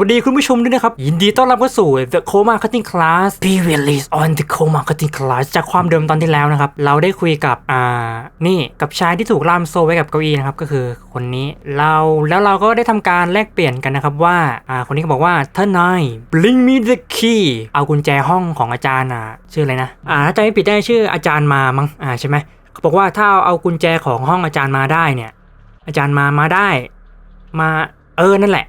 วัสดีคุณผู้ชมด้วยนะครับ ยินดีต้อนรับเข้าสู่ The Coma Cutting Class Be released on the Coma Cutting Class จากความเดิมตอนที่แล้วนะครับ เราได้คุยกับอ่านี่กับชายที่ถูกล่ามโซ่ไว้กับเก้าอี้นะครับก็คือคนนี้เราแล้วเราก็ได้ทำการแลกเปลี่ยนกันนะครับว่าอ่าคนนี้ก็บอกว่าท่านนาย bring me the key เอากุญแจห้องของอาจารย์อะชื่ออะไรนะอ่าถ้าจำไม่ผิดได้ชื่ออาจารย์มามั้งอ่าใช่ไหมเขาบอกว่าถ้าเอาเอากุญแจของห้องอาจารย์มาได้เนี่ยอาจารย์มามาได้ มาเออนั่นแหละ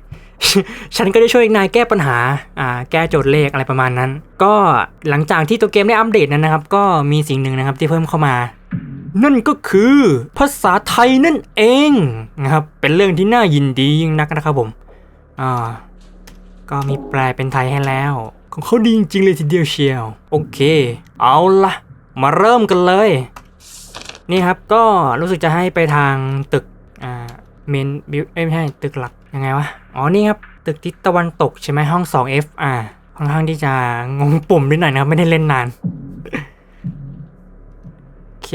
ฉันก็ได้ช่วยนายแก้ปัญหาอ่าแก้โจทย์เลขอะไรประมาณนั้น ก็หลังจากที่ตัวเกมได้อัปเดตนั้นนะครับ ก็มีสิ่งหนึ่งนะครับที่เพิ่มเข้ามา นั่นก็คือภาษาไทยนั่นเองนะครับ เป็นเรื่องที่น่ายินดียิ่งนักนะครับผมอ่าก็มีแปลเป็นไทยให้แล้ว ของเขาดีจริงๆเลยทีเดียวเชียว โอเค เอาละมาเริ่มกันเลย นี่ครับก็รู้สึกจะให้ไปทางตึกอ่าเมนบิวไม่ใช่ตึกหลัก ยังไงวะ อ๋อ นี่ครับ ตึกทิศตะวันตกใช่ไหมห้อง 2F อ่าค่อนข้างที่จะงงปุ่มนิดหน่อยนะครับ ไม่ได้เล่นนาน โอเค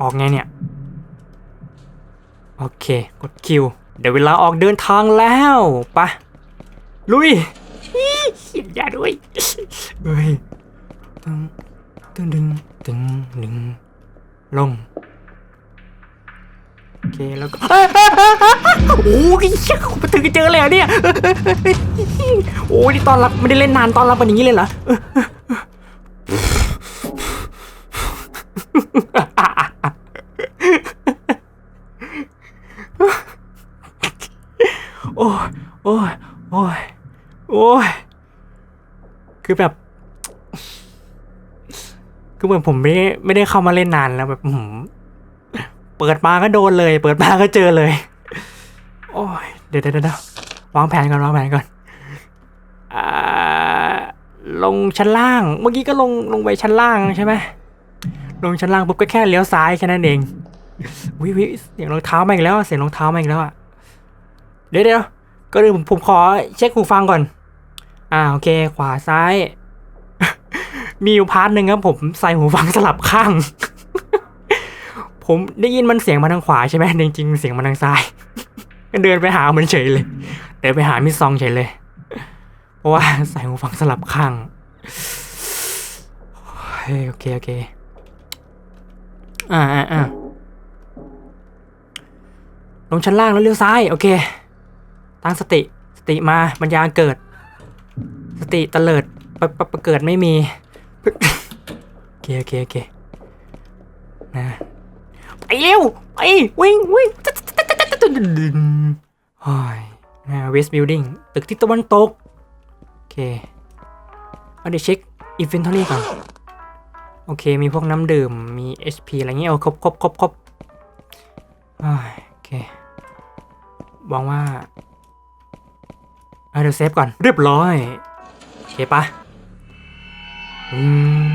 ออกไงเนี่ย โอเค กดคิว เดี๋ยวเวลาออกเดินทางแล้วปะลุยอี๋อย่าด้วยเฮ้ยตึงตึงดึงตึงดึงลง โอเคแล้วก็โอ้ยเชี่ยมาถึงเจอแล้วเนี่ยโอ้ยนี่ตอนรับไม่ได้เล่นนานตอนรับเป็นอย่างนี้เลยเหรอโอ้ยโอ้ยโอ้ยโอ้ยคือแบบ คือเหมือนผมไม่ไม่ได้เข้ามาเล่นนานแล้วแบบหือ เปิดมาก็โดนเลย เปิดมาก็เจอเลย โอ้ยเดี๋ยวเดี๋ยวเดี๋ยววางแผนก่อนวางแผนก่อนอ่าลงชั้นล่าง เมื่อกี้ก็ลงลงไปชั้นล่างใช่ไหมลงชั้นล่างปุ๊บก็แค่เลี้ยวซ้ายแค่นั้นเองวิวิเสียงรองเท้ามาอีกแล้วเสียงรองเท้ามาอีกแล้วอะเดี๋ยวเดี๋ยวก็เลยผมผมขอเช็คหูฟังก่อน อ่าโอเค ขวาซ้าย มีอยู่พาร์ทหนึ่งครับผมใส่หูฟังสลับข้าง ผมได้ยินมันเสียงมาทางขวาใช่ไหมจริงๆเสียงมาทางซ้ายก็เดินไปหามันเฉยเลย เดินไปหามิซองเฉยเลย เพราะว่าใส่หูฟังสลับข้างโอเคโอเค อ่าอ่าลงชั้นล่างแล้วเลี้ยวซ้ายโอเค ตั้งสติสติมาปัญญาเกิด สติเตลิดปะปะปะเกิดไม่มีโอเคโอเคโอเคนะ เร็วไปวิ่งวิ่งโอ้ยนะเวสต์บิลดิ้งตึกทิศตะวันตก โอเคเอาเดี๋ยวเช็คอินเวนทอรี่ก่อน โอเค มีพวกน้ำดื่ม มี HP อะไรเงี้ยเอาครบครบครบครบโอ้ยเคหวังว่าเอาเดี๋ยวเซฟก่อนเรียบร้อย โอเคปะอืม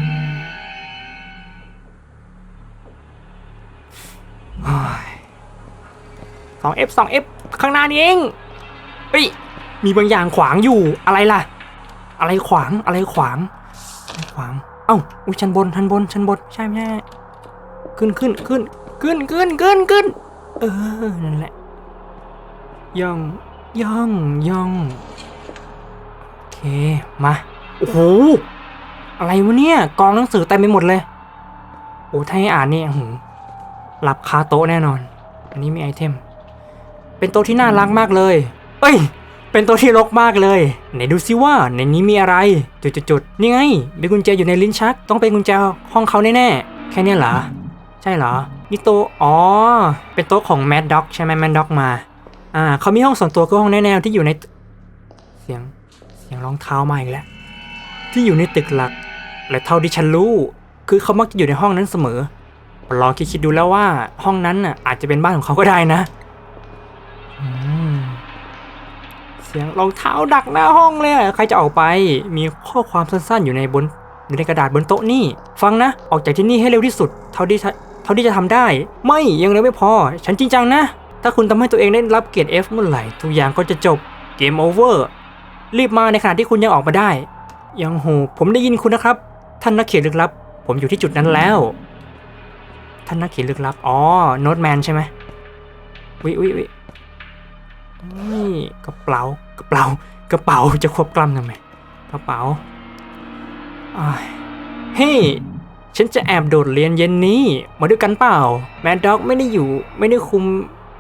สอง F สอง F ข้างหน้านี่เองเฮ้ยมีบางอย่างขวางอยู่อะไรล่ะ อะไรขวางอะไรขวางขวาง เอ้าอุ้ยชั้นบนชั้นบนชั้นบนใช่ไหมขึ้นขึ้นขึ้นขึ้นขึ้นขึ้นขึ้นเออนั่นแหละย่องย่องย่องโอเคมาโอ้โหอะไรวะเนี่ยกองหนังสือเต็มไปหมดเลยโอ้ถ้าให้อ่านนี่หือหลับคาโต๊ะแน่นอน อันนี้มีไอเทม เป็นโต๊ะที่น่ารักมากเลย เอ้ย เป็นโต๊ะที่รกมากเลย ไหนดูซิว่าในนี้มีอะไร จุดๆๆนี่ไง มีกุญแจอยู่ในลิ้นชัก ต้องเป็นกุญแจห้องเขาแน่ๆ แค่เนี้ยเหรอ ใช่เหรอ นี่โต๊ะ อ๋อ เป็นโต๊ะของแมดด็อกใช่ไหมแมดด็อกมา อ่า เขามีห้องส่วนตัวก็ห้องแน่ๆที่อยู่ใน เสียง เสียงรองเท้ามาอีกแล้ว ที่อยู่ในตึกหลัก และเท่าที่ฉันรู้ คือเขามักจะอยู่ในห้องนั้นเสมอลองคิดๆดูแล้วว่าห้องนั้นน่ะอาจจะเป็นบ้านของเขาก็ได้นะ เสียงรองเท้าดักหน้าห้องเลยใครจะออกไป มีข้อความสั้นๆ อยู่ในบนอยู่ในกระดาษบนโต๊ะนี่ ฟังนะ ออกจากที่นี่ให้เร็วที่สุด เท่าที่เท่าที่จะทำได้ ไม่ยังเร็วไม่พอ ฉันจริงจังนะ ถ้าคุณทำให้ตัวเองได้รับเกรด F เมื่อไหร่ ทุกอย่างก็จะจบเกมโอเวอร์รีบมาในขณะที่คุณยังออกมาได้ ยังโหผมได้ยินคุณนะครับ ท่านนักเขียนลึกลับ ผมอยู่ที่จุดนั้นแล้ว ท่านนักเขียนลึกลับ อ๋อโน้ตแมนใช่ไหมวิวิวิ นี่กระเป๋ากระเป๋ากระเป๋าจะควบกล้ำทำไมกระเป๋าเฮ้ยฉันจะแอบโดดเรียนเย็นนี้ มาด้วยกันเปล่า แมดด็อกไม่ได้อยู่ไม่ได้คุม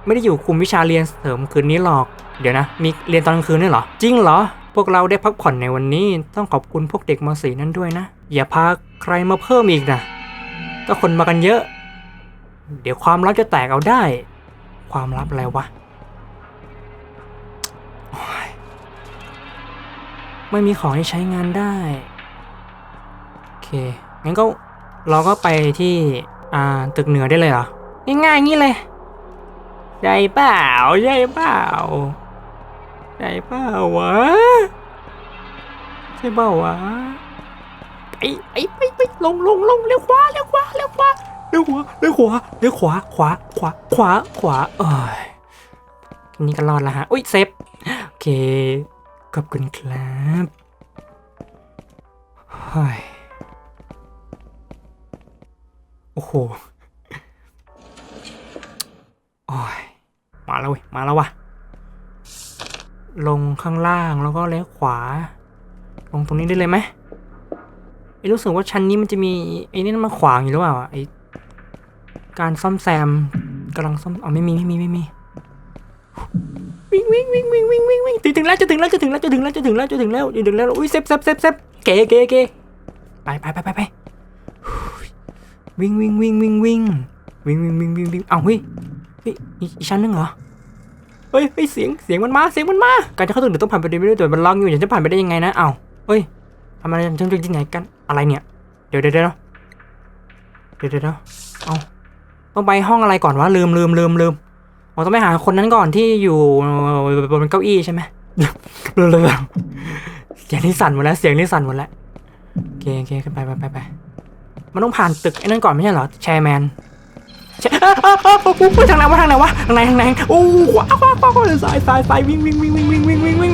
ไม่ได้อยู่คุมวิชาเรียนเสริมคืนนี้หรอก เดี๋ยวนะ มีเรียนตอนกลางคืนด้วยเหรอ จริงเหรอ พวกเราได้พักผ่อนในวันนี้ ต้องขอบคุณพวกเด็กมสีนั่นด้วยนะ อย่าพาใครมาเพิ่มอีกนะก็คนมากันเยอะ เดี๋ยวความลับจะแตกเอาได้ ความลับอะไรวะ ไม่มีของให้ใช้งานได้ โอเค งั้นก็เราก็ไปที่ อ่า ตึกเหนือได้เลยเหรอ ง่ายๆงี้เลยใช่เปล่าใช่เปล่าใช่เปล่าวะใช่เปล่าวะ ไอ้ไอ้ไปไปลงลงลงเลี้ยวขวาเลี้ยวขวาเลี้ยวขวาเลี้ยวขวาเลี้ยวขวาเลี้ยวขวา ขวา ขวา ขวา ขวา เอ้ยนี้ก็รอดแล้วฮะ อุ้ยเซฟ โอเค ขอบคุณครับเฮ้ยโอ้โหโอ้ยมาแล้วเว้ยมาแล้ววะลงข้างล่างแล้วก็เลี้ยวขวา ลงตรงนี้ได้เลยไหมไอ้รู้สึกว่าชั้นนี้มันจะมีไอ้นี่มันขวางอยู่หรือเปล่าไอ้การซ่อมแซมกำลังซ่อมอ๋อไม่มีไม่มีไม่มี วิ่งวิ่งวิ่งวิ่งวิ่งวิ่งถึงถึงแล้วจะถึงแล้วจะถึงแล้วจะถึงแล้วจะถึงแล้วจะถึงแล้วจะถึงแล้วอุ้ยเซฟเซฟเซฟเซฟเก๋เก๋เก๋ไปไปไปไปไปวิ่งวิ่งวิ่งวิ่งวิ่งวิ่งวิ่งวิ่งวิ่งวิ่งเอ้าเฮ้ยเฮ้ยอีชั้นนึงเหรอเฮ้ยเฮ้ยเสียงเสียงมันมาเสียงมันมาการจะเข้าถึงเดี๋ยวต้องผ่านไปได้ไม่ได้ตัวมันล็อกอยู่ฉันจะผ่านไปได้ยังไงนะเอ้าเฮ้ยทำอะไรฉันจะยังไงกันอะไรเนี่ยเดี๋ยวเดี๋ยวเดี๋ยวเดี๋ยวเดี๋ยวเดี๋ยวเอาต้องไปห้องอะไรก่อนวะลืมลืมลืมลืม ผมต้องไปหาคนนั้นก่อนที่อยู่บนเก้าอี้ใช่ไหมเร็วเร็วเสียงที่สั่นหมดแล้ว เสียงที่สั่นหมดแล้วโอเคโอเคขึ้นไปไปไปไปมันต้องผ่านตึกไอ้นั่นก่อนไม่ใช่เหรอแชร์แมนใช่อ้าวอ้ทางไหนวะทางไหนวะทางไหนทางไหนโอ้ว้าววาขวาวซ้ายซ้ายซ้ายวิ่งวิ่งวิ่งวิ่งวิ่งวิ่งวิ่ง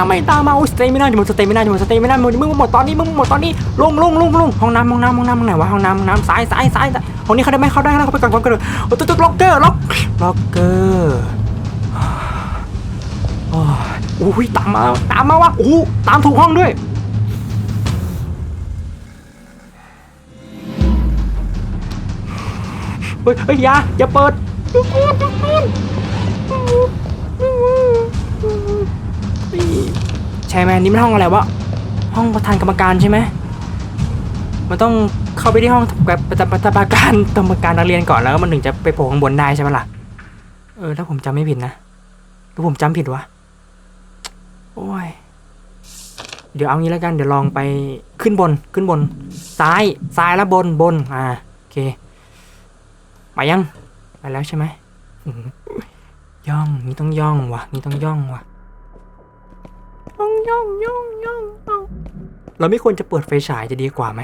ามไม่ตามมาโอ้สเตย์ไม่ได้หมดสเตย์ไม่ได้หมดสเตย์ไม่ได้หมดมึงหมดตอนนี้มึงหมดตอนนี้ลงลงลงลงห้องน้ำห้องน้ำห้องน้ำห้องไหนวะห้องน้ำห้องน้ำซ้ายซ้ายซ้ายห้องนี้เขาได้ไหมเขาได้เขาไปก่อนก่อนก่อนโอ้ตึกตึกล็อกเกอร์ล็อกล็อกเกอร์โอ้ยตามมาตามมาวะโอ้ตามถูกห้องด้วยเฮ้ยเฮ้ยอย่าอย่าเปิดทุกคนทุกคน แชร์แมนนี่มันห้องอะไรวะห้องประธานกรรมการใช่ไหมมันต้องเข้าไปที่ห้องแบบประจำประจำการกรรมการนักเรียนก่อนแล้วมันถึงจะไปโผล่ข้างบนได้ใช่ไหมล่ะเออถ้าผมจำไม่ผิดนะหรือผมจำผิดวะโอ้ยเดี๋ยวเอางี้แล้วกันเดี๋ยวลองไปขึ้นบนขึ้นบน ซ้ายซ้ายแล้วบนบนอ่าโอเคไปยังไปแล้วใช่ไหมย่องนี่ต้องย่องวะนี่ต้องย่องวะ ย่องย่องย่องย่องเราไม่ควรจะเปิดไฟฉายจะดีกว่าไหม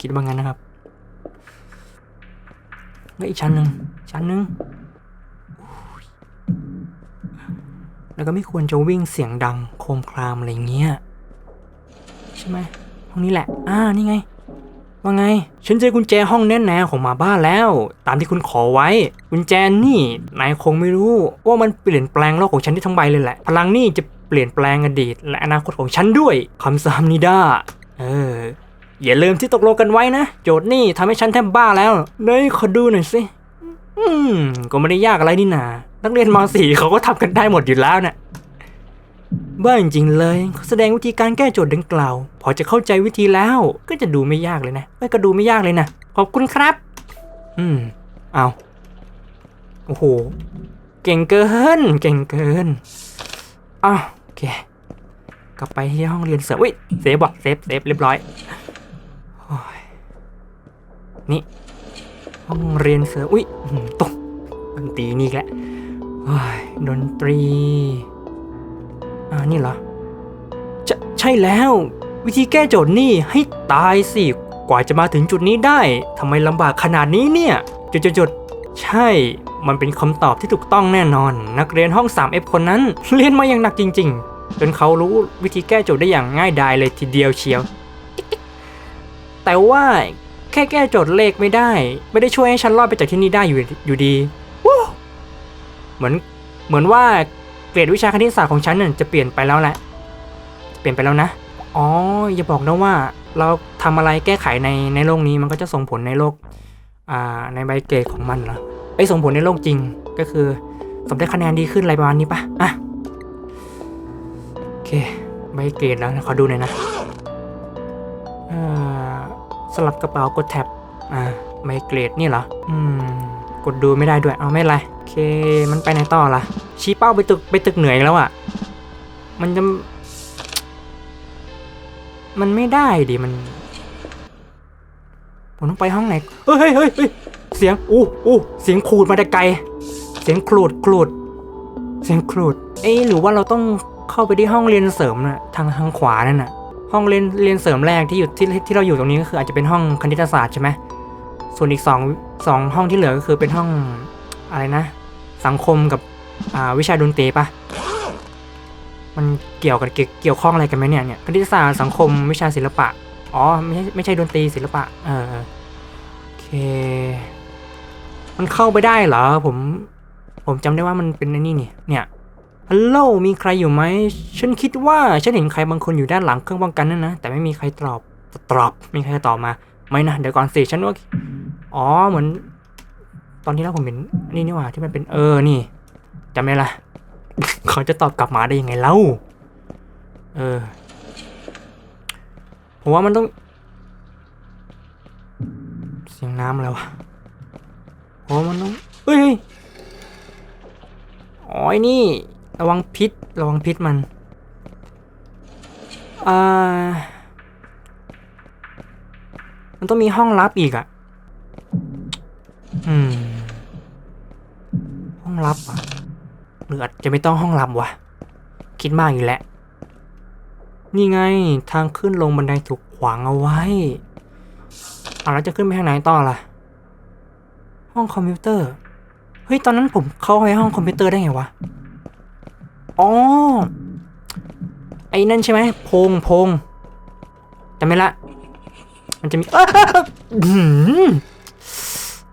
คิดว่างั้นนะครับแล้วอีกชั้นหนึ่งชั้นหนึ่งแล้วก็ไม่ควรจะวิ่งเสียงดังโคมครามอะไรเงี้ยใช่ไหมห้องนี้แหละ อ่านี่ไง ว่าไง ฉันเจอกุญแจห้องแน่นแนวของหมาบ้านแล้ว ตามที่คุณขอไว้ กุญแจนี่นายคงไม่รู้ ว่ามันเปลี่ยนแปลงโลกของฉันได้ทั้งใบเลยแหละ พลังนี่จะ เปลี่ยนแปลงอดีต และอนาคตของฉันด้วยคำสามนิดาเอออย่าลืมที่ตกลงกันไว้นะ โจทย์นี่ทำให้ฉันแทบบ้าแล้วเนยขอดูหน่อยสิอืมก็ไม่ได้ยากอะไรนี่นานักเรียนม .4 เขาก็ทำกันได้หมดอยู่แล้วน่ะบ้าจริงๆเลยเขาแสดงวิธีการแก้โจทย์ดังกล่าว พอจะเข้าใจวิธีแล้วก็จะดูไม่ยากเลยนะไม่ก็ดูไม่ยากเลยนะขอบคุณครับ อืม เอาโอ้โห เก่งเกิน เก่งเกิน อ้าวโอเค กลับไปที่ห้องเรียนเสริมอุ้ยเซฟว่ะเซฟเซฟเรียบร้อยอยนี่ห้องเรียนเสริมอุ้ยตกดนตรีนี่อีกแล้วโอ้ยดนตรีอ่านี่เหรอจะใช่แล้ว วิธีแก้โจทย์นี่ให้ตายสิกว่าจะมาถึงจุดนี้ได้ทำไมลำบากขนาดนี้เนี่ยจุดจุดจุด ใช่ มันเป็นคำตอบที่ถูกต้องแน่นอน นักเรียนห้อง 3F คนนั้น เรียนมาอย่างหนักจริง ๆ จนเขารู้วิธีแก้โจทย์ได้อย่างง่ายดายเลยทีเดียวเชียว แต่ว่าแค่แก้โจทย์เลขไม่ได้ ไม่ได้ช่วยให้ฉันรอดไปจากที่นี่ได้อยู่อยู่ดีเหมือนเหมือนว่าเกรดวิชาคณิตศาสตร์ของฉันน่ะจะเปลี่ยนไปแล้วแหละเปลี่ยนไปแล้วนะ อ๋ออย่าบอกนะว่า เราทำอะไรแก้ไขในในโลกนี้มันก็จะส่งผลในโลก ในใบเกรดของมันเหรอไอ้ส่งผลในโลกจริงก็คือสมได้คะแนนดีขึ้นอะไรประมาณนี้ปะอะโอเคใบเกรดแล้วขอดูหน่อยนะสลับกระเป๋ากดแท็บอ่าใบเกรดนี่เหรออืมกดดูไม่ได้ด้วยเอาไม่ไรโอเคมันไปไหนต่อล่ะ ชี้เป้าไปตึกไปตึกเหนื่อยแล้วอะ่ะมันจะ มันไม่ได้ดิมัน ผมต้องไปห้องไหน เฮ้ยเฮ้ยเฮ้ยเสียง อู้อู้เสียงขูดมาแต่ไกล เสียงขูดขูด เสียงขูด เอ๊ะหรือว่าเราต้องเข้าไปที่ห้องเรียนเสริมน่ะทางทางขวานั่นน่ะ ห้องเรียนเรียนเสริมแรกที่อยู่ที่ที่เราอยู่ตรงนี้ก็คืออาจจะเป็นห้องคณิตศาสตร์ใช่ไหมส่วนอีกสองสองห้องที่เหลือก็คือเป็นห้องอะไรนะ สังคมกับอ่าวิชาดนตรีปะมันเกี่ยวกับเกี่ยวเกี่ยวข้องอะไรกันไหมเนี่ยเนี่ยคณิตศาสตร์สังคมวิชาศิลปะอ๋อไม่ใช่ไม่ใช่ดนตรีศิลปะเออ เค มันเข้าไปได้เหรอ ผม ผมจำได้ว่ามันเป็นอ้นี่นี่ เนี่ยฮัลโหลมีใครอยู่ไหม ฉันคิดว่าฉันเห็นใครบางคนอยู่ด้านหลังเครื่องป้องกันนั่นนะ แต่ไม่มีใครตอบ ตอบไม่มีใครตอบมา ไม่นะ เดี๋ยวก่อนสิ ฉันว่า อ๋อ เหมือน ตอนที่แล้วผมเห็น นี่นี่ว่าที่มันเป็นเออ นี่จำได้ละ เขาจะตอบกลับมาได้ยังไงเล่า เออ ผมว่ามันต้อง เสียงน้ำอะไรวะผมว่ามันต้องเฮ้ยเฮ้ยอ๋อไอ้นี่ ระวังพิษ ระวังพิษมัน อ่า มันต้องมีห้องลับอีกอะอืม ห้องลับอะหรืออาจจะไม่ต้องห้องลับวะ คิดมากอยู่แล้วนี่ไง ทางขึ้นลงบันไดถูกขวางเอาไว้ อะแล้วจะขึ้นไปทางไหนต่อล่ะ ห้องคอมพิวเตอร์ เฮ้ย ตอนนั้นผมเข้าไปห้องคอมพิวเตอร์ได้ไงวะ อ๋อ ไอ้นั่นใช่ไหมพงพงจำไม่ละ มันจะมี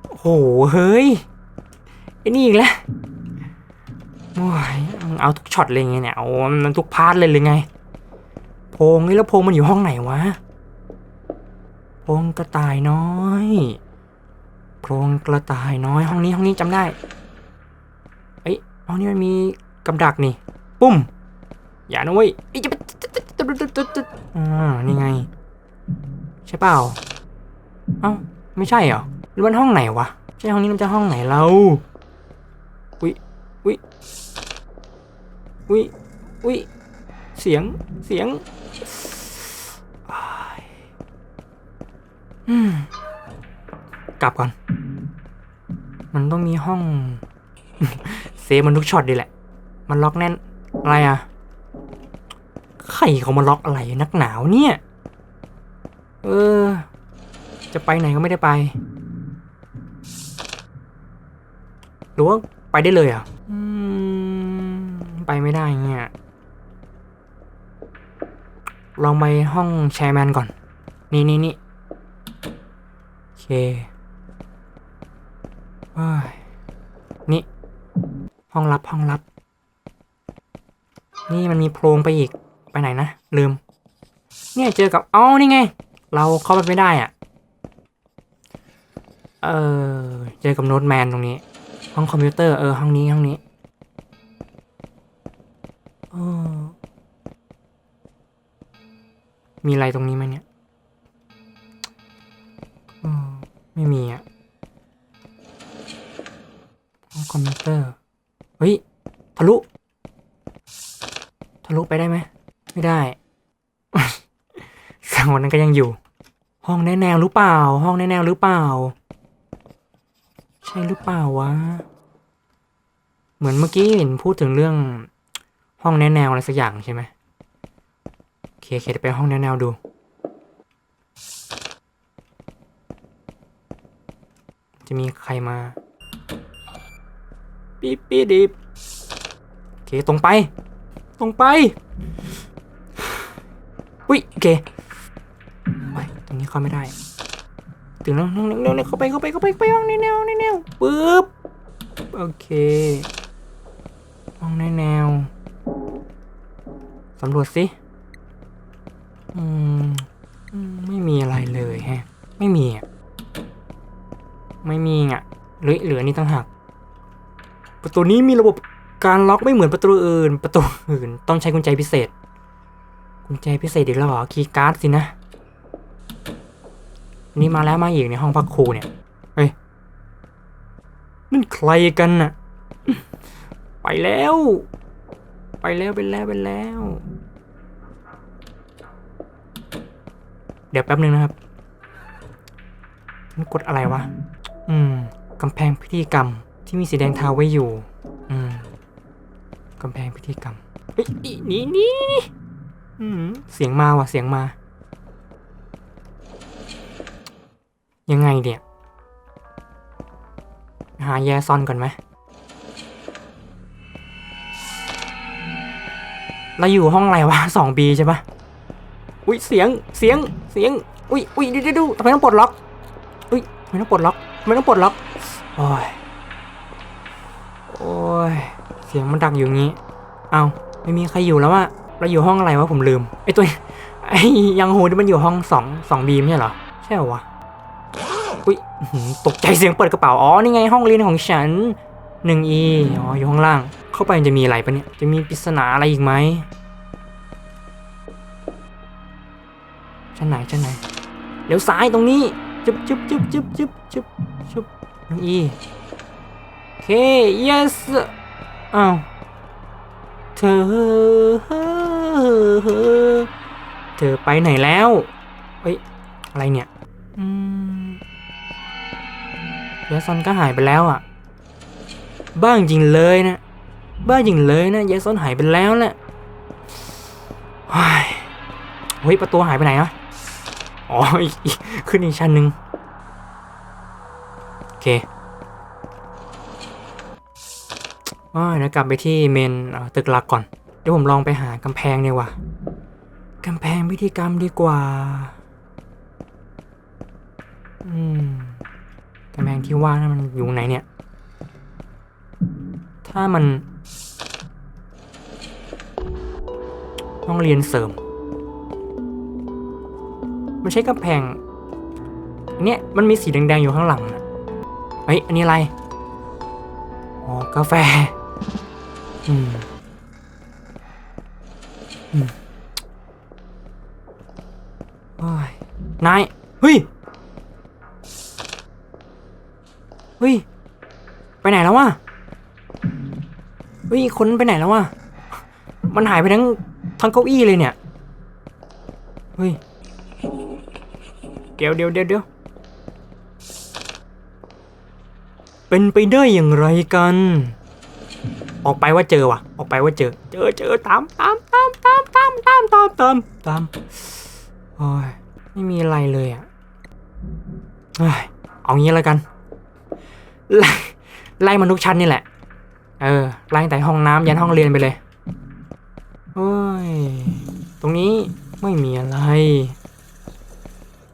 โอ้โห เฮ้ย ไอ้นี่อีกแล้วโอ้ยเอาทุกช็อตเลยไงเนี่ย เอามันทุกพาร์ทเลยหรือไง พงนี่แล้วพงมันอยู่ห้องไหนวะ โพงกระต่ายน้อยโพรงกระต่ายน้อยห้องนี้ห้องนี้จำได้เอ้ยห้องนี้มันมีกับดักนี่ ปุ้ม อย่านะเว้ยไอ้จะอ่านี่ไง ใช่เปล่า เอ้าไม่ใช่เหรอหรือมันห้องไหนวะใช่ห้องนี้มันจะห้องไหนเราอุ้ยอุ้ยอุ้ยอุ้ยเสียงเสียงอ้ายอืม กลับก่อน มันต้องมีห้อง เซฟมันทุกช็อตดีแหละ มันล็อกแน่น อะไรอะ ใครเขามาล็อกอะไรนักหนาวเนี่ย เออ จะไปไหนก็ไม่ได้ไป หรือว่าไปได้เลยอะอไปไม่ได้เงี้ย ลองไปห้องแชร์แมนก่อน นี่นี่นี่ นี่ ห้องลับห้องลับ นี่มันมีโพรงไปอีก ไปไหนนะ ลืม เนี่ยเจอกับอ๋อนี่ไง เราเข้าไปไม่ได้อะ เออ เจอกับโน้ตแมนตรงนี้ ห้องคอมพิวเตอร์ เออ ห้องนี้ห้องนี้ออมีอะไรตรงนี้ไหมเนี่ย ห้องแน่แนวหรือเปล่า ใช่หรือเปล่าวะ เหมือนเมื่อกี้เห็นพูดถึงเรื่องห้องแน่แนวอะไรสักอย่างใช่ไหมโอเคเคเดี๋ยวไปห้องแน่แนวดู จะมีใครมาปี๊ปี๊ดดิบโอเคตรงไป ตรงไปอุ้ยโอเคไปตรงนี้เข้าไม่ได้ ถึงแล้วนั่งนั่งนั่งเข้าไปเข้าไปเข้าไปไปห้องในแนวในแนวปึ๊บโอเคห้องในแนวสำรวจสิอืมไม่มีอะไรเลยแฮะ ไม่มีอะไม่มีอะหรือเหลือนี่ตั้งหักประตูนี้มีระบบการล็อกไม่เหมือนประตูอื่น ประตูอื่นต้องใช้กุญแจพิเศษ กุญแจพิเศษอีกแล้วเหรอคีย์การ์ดสินะ นี่มาแล้วมาอีกในห้องพักครูเนี่ย เฮ้ยนั่นใครกันน่ะ ไปแล้ว ไปแล้วไปแล้วไปแล้ว เดี๋ยวแป๊บนึงนะครับมันกดอะไรวะ อืมกำแพงพิธีกรรม ที่มีสีแดงทาไว้อยู่ อืมกำแพงพิธีกรรมเฮ้ยอีนี่นี่อืมเสียงมาว่ะเสียงมา ยังไงเดี๋ยหาแยซอนก่อนไหมเราอยู่ห้องอะไรวะสองบีใช่ปะอุ้ยเสียงเสียงเสียง อุ้ยอุ้ยดูดูดูทำไมต้องปลดล็อก อุ้ยทำไมต้องปลดล็อกทำไมต้องปลดล็อกโอ้ยโอ้ยเสียงมันดังอยู่งี้ เอาไม่มีใครอยู่แล้วอะเราอยู่ห้องอะไรวะผมลืมไอตัวไอยังฮูที่มันอยู่ห้องสองสองบีไม่ใช่เหรอใช่เหรอวะ อุ้ยตกใจเสียงเปิดกระเป๋า อ๋อ นี่ไงห้องเรียนของฉันหนึ่งอีอ๋อ อยู่ข้างล่าง เข้าไปจะมีอะไรปะเนี่ย จะมีปริศนาอะไรอีกไหมชั้นไหนชั้นไหนเลี้ยวซ้ายตรงนี้จึ๊บจึ๊บจึ๊บจึ๊บจึ๊บจึ๊บจึ๊บหนึ่งอีโอเค yes อ้าวเธอ เธอไปไหนแล้ว เฮ้ย อะไรเนี่ย อืม ยาซอนก็หายไปแล้วอะ บ้าจริงเลยนะ บ้าจริงเลยนะยาซอนหายไปแล้วแหละเฮ้ยเฮ้ยประตูหายไปไหนอะอ๋ออีกอีกขึ้นอีกชั้นหนึ่งโอเคอ้ยเดี๋ยวกลับไปที่เมนตึกหลักก่อน เดี๋ยวผมลองไปหากำแพงเนี่ยว่ะกำแพงพิธีกรรมดีกว่า อืม กำแพงที่ว่านั่นมันอยู่ไหนเนี่ย ถ้ามันห้องเรียนเสริม มันใช้กำแพงอันเนี้ยมันมีสีแดงๆอยู่ข้างหลังนะเฮ้ย อันนี้อะไร อ๋อ กาแฟ อืม อืมโอ้ยนาย เฮ้ย เฮ้ย ไปไหนแล้ววะเฮ้ยคนไปไหนแล้ววะมันหายไปทั้งทั้งเก้าอี้เลยเนี่ยเฮ้ยเดี๋ยวเดี๋ยวเดี๋ยวเดี๋ยวเป็นไปได้อย่างไรกัน ออกไปว่าเจอว่ะ ออกไปว่าเจอ เจอเจอตามตามตามตามตามตามตามตามตามโอ้ยไม่มีอะไรเลยอะเอ้ยเอางี้แล้วกัน ไล่มันทุกชั้นนี่แหละ เออ ไล่แต่ห้องน้ำยันห้องเรียนไปเลยโอ้ย ตรงนี้ไม่มีอะไร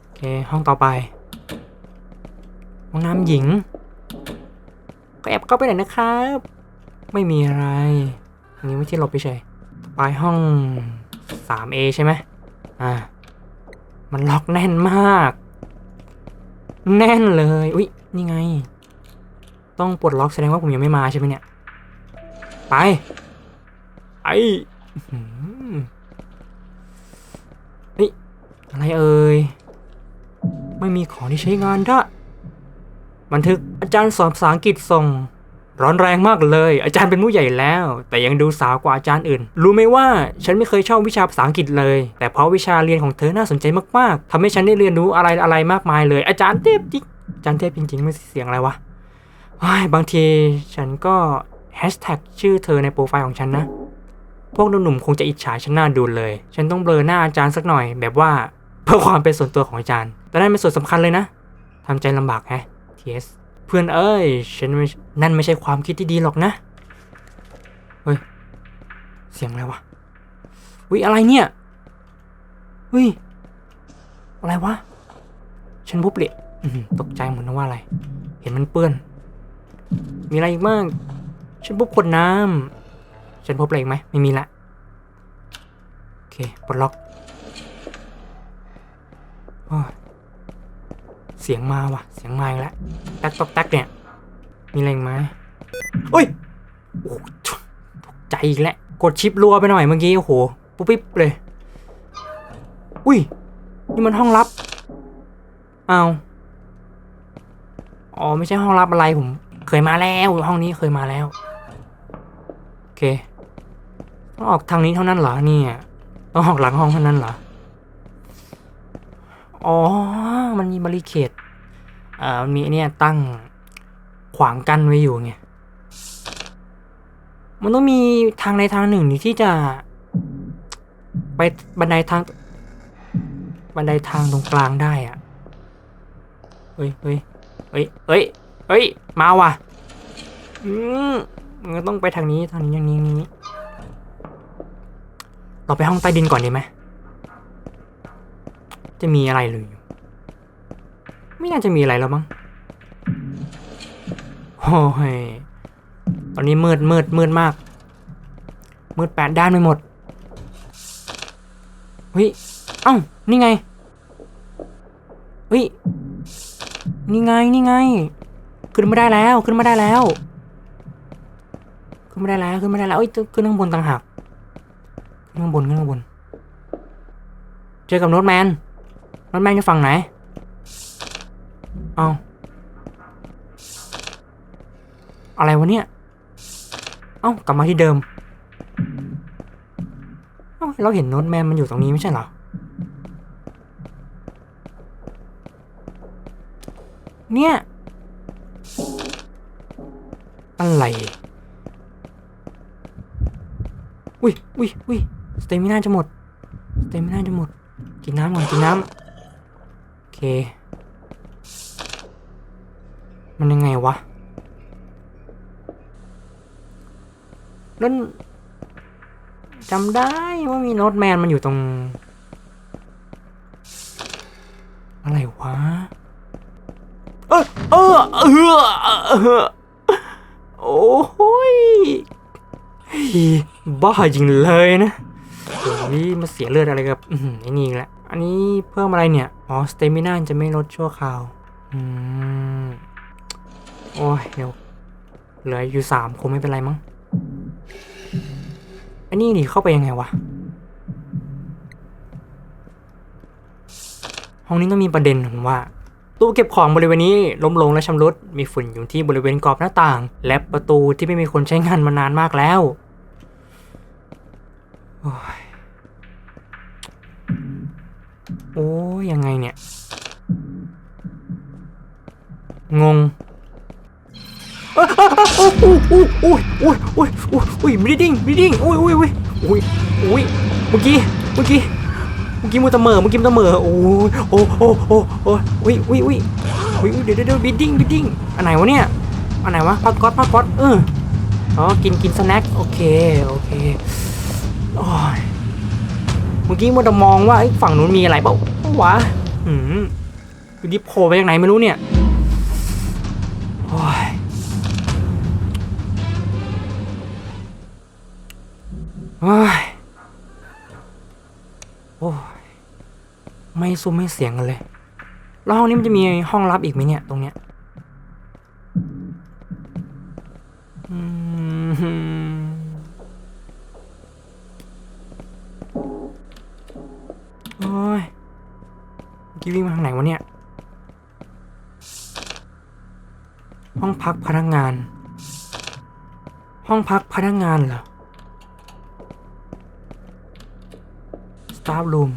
โอเค ห้องต่อไป ห้องน้ำหญิง ก็แอบเข้าไปหน่อยนะครับ ไม่มีอะไร อันนี้ไม่ใช่หลบไปเฉยต่อไปห้อง 3A ใช่ไหมอ่า มันล็อกแน่นมาก แน่นเลย อุ๊ย นี่ไง ต้องปลดล็อกแสดงว่าผมยังไม่มาใช่ไหมเนี่ย ไปไออื้อหือเฮ้ยอะไรเอ่ย ไม่มีของที่ใช้งานได้บันทึกอาจารย์สอนภาษาอังกฤษส่ง ร้อนแรงมากเลย อาจารย์เป็นผู้ใหญ่แล้ว แต่ยังดูสาวกว่าอาจารย์อื่น รู้ไหมว่าฉันไม่เคยชอบวิชาภาษาอังกฤษเลย แต่เพราะวิชาเรียนของเธอน่าสนใจมากๆทำให้ฉันได้เรียนรู้อะไรอะไรมากมายเลย อาจารย์เทพจริงอาจารย์เทพจริงๆไม่เสียงอะไรวะ บางทีฉันก็แฮชแท็กชื่อเธอในโปรไฟล์ของฉันนะ พวกหนุ่มๆคงจะอิจฉาฉันหน้าดูเลย ฉันต้องเบลอหน้าอาจารย์สักหน่อย แบบว่าเพื่อความเป็นส่วนตัวของอาจารย์ แต่นั่นเป็นส่วนสำคัญเลยนะทำใจลำบากแฮะ TS เพื่อนเอ้ย ฉันนั่นไม่ใช่ความคิดที่ดีหรอกนะ เฮ้ย เสียงอะไรวะวิอะไรเนี่ยเฮ้ยอะไรวะ ฉันพบเหล็กอื้อหือตกใจหมดนะว่าอะไร เห็นมันเปื้อน มีอะไรอีกบ้าง ฉันพบขวดน้ำ ฉันพบอะไรอีกไหม ไม่มีละ โอเค ปลดล็อกอเสียงมาว่ะ เสียงมาอีกแล้วแต๊กตอกต๊กเนี่ย มีอะไรไหมเฮ้ยโอ้ตกใจอีกแล้ว กดชิปรัวไปหน่อยเมื่อกี้ โอ้โห ปุ๊บปิ๊บเลย อุ้ย นี่มันห้องลับ เอาวอ๋อ ไม่ใช่ห้องลับอะไรผม เคยมาแล้วห้องนี้เคยมาแล้ว โอเคต้องออกทางนี้เท่านั้นเหรอเนี่ยต้องออกหลังห้องเท่านั้นเหรอ อ๋อ มันมีบริเคดอ่ามันมีเนี่ยตั้งขวางกั้นไว้อยู่ไง มันต้องมีทางใดทางหนึ่งที่จะ ไปบันไดทาง บันไดทางตรงกลางได้อะเฮ้ยเฮ้ยเฮ้ยเฮ้ย เฮ้ย มาว่ะ อืมต้องไปทางนี้ทางนี้อย่างนี้อย่างนี้ เราไปห้องใต้ดินก่อนดีไหม จะมีอะไรเลย ไม่น่าจะมีอะไรแล้วมั้ง โอ้ย ตอนนี้มืดมืดมืดมาก มืดแปดด้านไปหมด เฮ้ย เอ้า นี่ไง เฮ้ย นี่ไง นี่ไง ขึ้นไม่ได้แล้วขึ้นไม่ได้แล้ว ขึ้นไม่ได้แล้วขึ้นไม่ได้แล้วเอ้ยขึ้นข้างบนต่างหากขึ้นข้างบนขึ้นข้างบน เจอกับโน้ตแมนโน้ตแมนอยู่ฝั่งไหนเอาอะไรวะเนี่ย เอ้ากลับมาที่เดิม เอ้าเราเห็นโน้ตแมนมันอยู่ตรงนี้ไม่ใช่เหรอ เนี่ย อะไร อุ้ยอุ้ยอุ้ยสเตมิน่าจะหมดสเตมิน่าจะหมด กินน้ำก่อนกินน้ำโอเค มันยังไงวะแล้วจำได้ว่ามีโน้ตแมนมันอยู่ตรง อะไรวะ เออเออเออ โอ้ยบ้าจริงเลยนะโอ้ยมาเสียเลือดอะไรกับอื้อหือไอ้นี่อีกแล้วอันนี้เพิ่มอะไรเนี่ย อ๋อ สเตมินาจะไม่ลดชั่วคราว อืม โอ้ยเดี๋ยวเหลืออยู่สามคงไม่เป็นไรมั้ง อันนี้นี่เข้าไปยังไงวะ ห้องนี้ต้องมีประเด็นผมว่า ตู้เก็บของบริเวณนี้ล้มลงและชำรุด มีฝุ่นอยู่ที่บริเวณกรอบหน้าต่าง และประตูที่ไม่มีคนใช้งานมานานมากแล้วโอ้ยโอ้ยังไงเนี่ย งงโอ้ยโอ้ยโอ้ยโอ้ยโอ้ยโอ้ยโอ้ยบลีดิ้งบลีดิ้งโอ้ยโอ้ยโอ้ยโอ้ยโอ้ยเมื่อกี้เมื่อกี้ เมื่อกี้มันตะเหมอเมื่อกี้มันตะเหมอโอ้โอ้โอ้โอ้โอ้ยอุ้ยอุ้ยอุ้ยอุ้ยเดี๋ยวเดี๋ยวบิดดิ้งบิดดิ้งอันไหนวะเนี่ยอันไหนวะพักก๊อตพักก๊อตเอออ๋อกินกินสแน็คโอเคโอเคโอ้ยเมื่อกี้มันจะมองว่าไอ้ฝั่งนู้นมีอะไรเปล่าวะหืมคือดิโผล่ไปจากไหนไม่รู้เนี่ยโอ้ยโอ้ย โอ้ยไม่ซุ้มไม่เสียงกันเลย แล้วห้องนี้มันจะมีห้องลับอีกไหมเนี่ยตรงเนี้ยอืมโอ้ยกี้วิ่งมาทางไหนวะเนี่ย ห้องพักพนักงาน ห้องพักพนักงานเหรอ staff room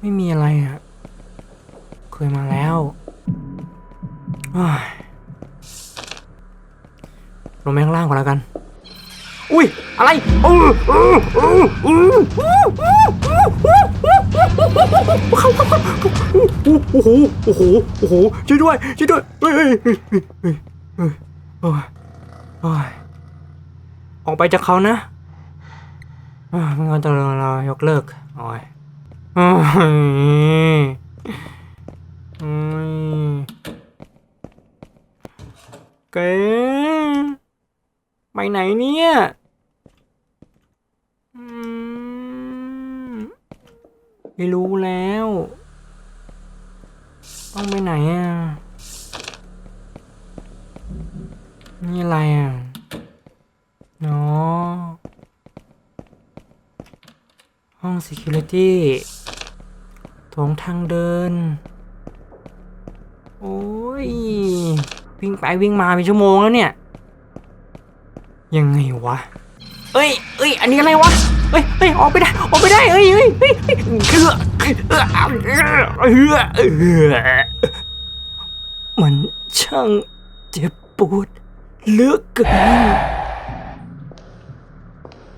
ไม่มีอะไรอะเคยมาแล้วโอ้ยลงไปข้างล่างก่อนแล้วกัน อุ้ย อะไรเออเออเออเอเข้าเข้าเข้าโอ้โห โอ้โห โอ้โห ช่วยด้วย ช่วยด้วย เฮ้ยเฮ้ยเฮ้ยเฮ้ยเฮ้ยเฮ้ยโอ้ยโอ้ยออกไปจากเขานะ มันก็ต้องรายกเลิกอ๋อยเก๋ไปไหนเนี่ยไม่รู้แล้ว ต้องไปไหนอะ นี่อะไรอะเนาะ ห้อง security โถงทางเดิน โอ้ย วิ่งไปวิ่งมาเป็นชั่วโมงแล้วเนี่ย ยังไงวะ เอ้ยเอ้ย อันนี้อะไรวะเฮ้ยเฮ้ยออกไปได้ ออกไปได้ เอ้ยเฮ้ยเฮ้ยเฮ้ยเคือเออเออเออมันช่างเจ็บปวดเหลือกเกิน